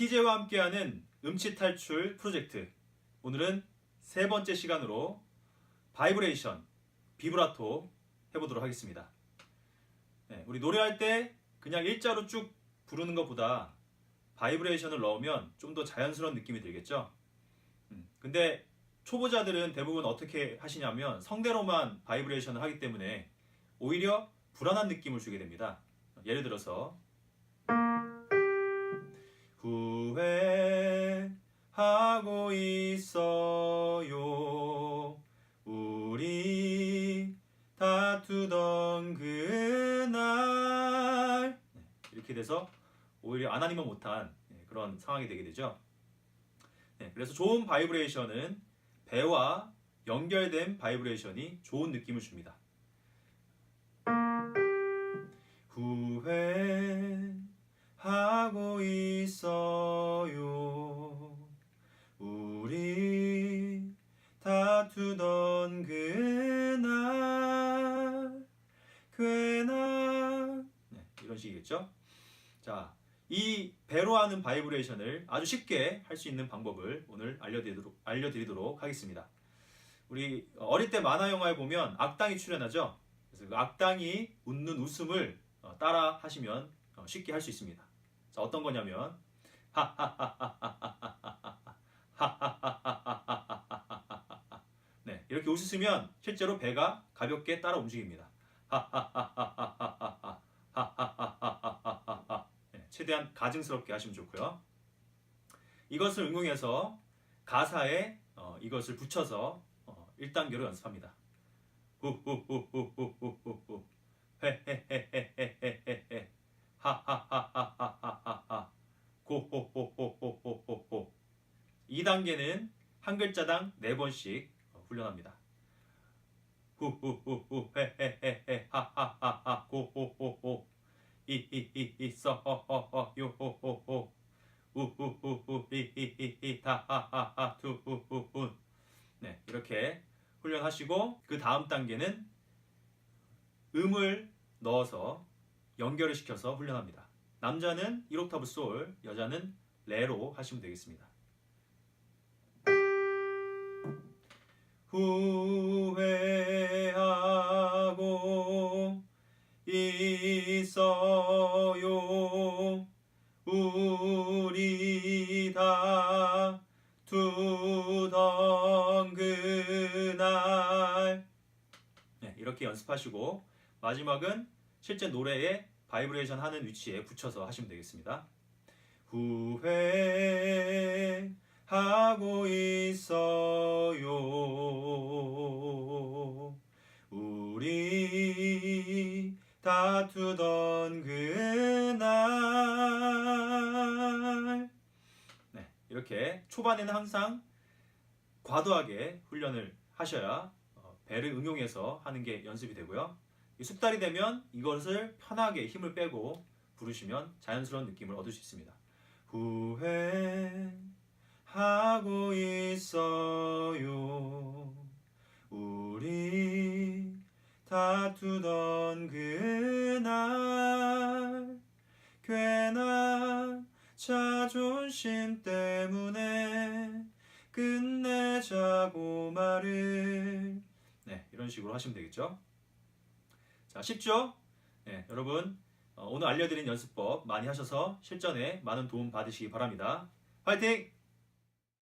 TJ와 함께하는 음치 탈출 프로젝트. 오늘은 세 번째 시간으로 바이브레이션, 비브라토 해보도록 하겠습니다. 네, 우리 노래할 때 그냥 일자로 쭉 부르는 것보다 바이브레이션을 넣으면 좀 더 자연스러운 느낌이 들겠죠? 음, 근데 초보자들은 대부분 어떻게 하시냐면 성대로만 바이브레이션을 하기 때문에 오히려 불안한 느낌을 주게 됩니다. 예를 들어서 후회하고 있어요. 우리 다투던 그날 네, 이렇게 돼서 오히려 안 아니면 못한 네, 그런 상황이 되게 되죠. 네, 그래서 좋은 바이브레이션은 배와 연결된 바이브레이션이 좋은 느낌을 줍니다. 우리 다투던 그날 괜한 네, 이런 식이겠죠? 자, 이 배로 하는 바이브레이션을 아주 쉽게 할 수 있는 방법을 오늘 알려드리도록, 알려드리도록 하겠습니다. 우리 어릴 때 만화 영화에 보면 악당이 출연하죠. 그래서 그 악당이 웃는 웃음을 어, 따라 하시면 어, 쉽게 할 수 있습니다. 자, 어떤 거냐면 네, 이렇게 웃으시면 실제로 배가 가볍게 따라 움직입니다. 네, 최대한 가증스럽게 하시면 좋고요. 이것을 응용해서 가사에 어, 이것을 붙여서 어, 1단계로 연습합니다. 후후후후후후후 헤헤헤헤헤헤헤 하하하하하하하 고호호호호호호 2단계는 한 글자당 4번씩 훈련합니다. 네 이렇게 훈련하시고 그 다음 단계는 음을 넣어서 연결을 시켜서 훈련합니다. 남자는 1옥타브 솔, 여자는 레로 하시면 되겠습니다. 후회하고 있어요. 우리 다 두던 그날 네, 이렇게 연습하시고 마지막은 실제 노래에 바이브레이션 하는 위치에 붙여서 하시면 되겠습니다. 후회하고 있어요. 우리 다투던 그날. 네, 이렇게 초반에는 항상 과도하게 훈련을 하셔야 어, 배를 응용해서 하는 게 연습이 되고요. 이 숙달이 되면 이것을 편하게 힘을 빼고 부르시면 자연스러운 느낌을 얻을 수 있습니다. 후회하고 있어요. 우리 다투던 그날 괜한 자존심 때문에 끝내자고 말을 네 이런 식으로 하시면 되겠죠. 자, 쉽죠? 네, 여러분, 어, 오늘 알려드린 연습법 많이 하셔서 실전에 많은 도움 받으시기 바랍니다. 화이팅!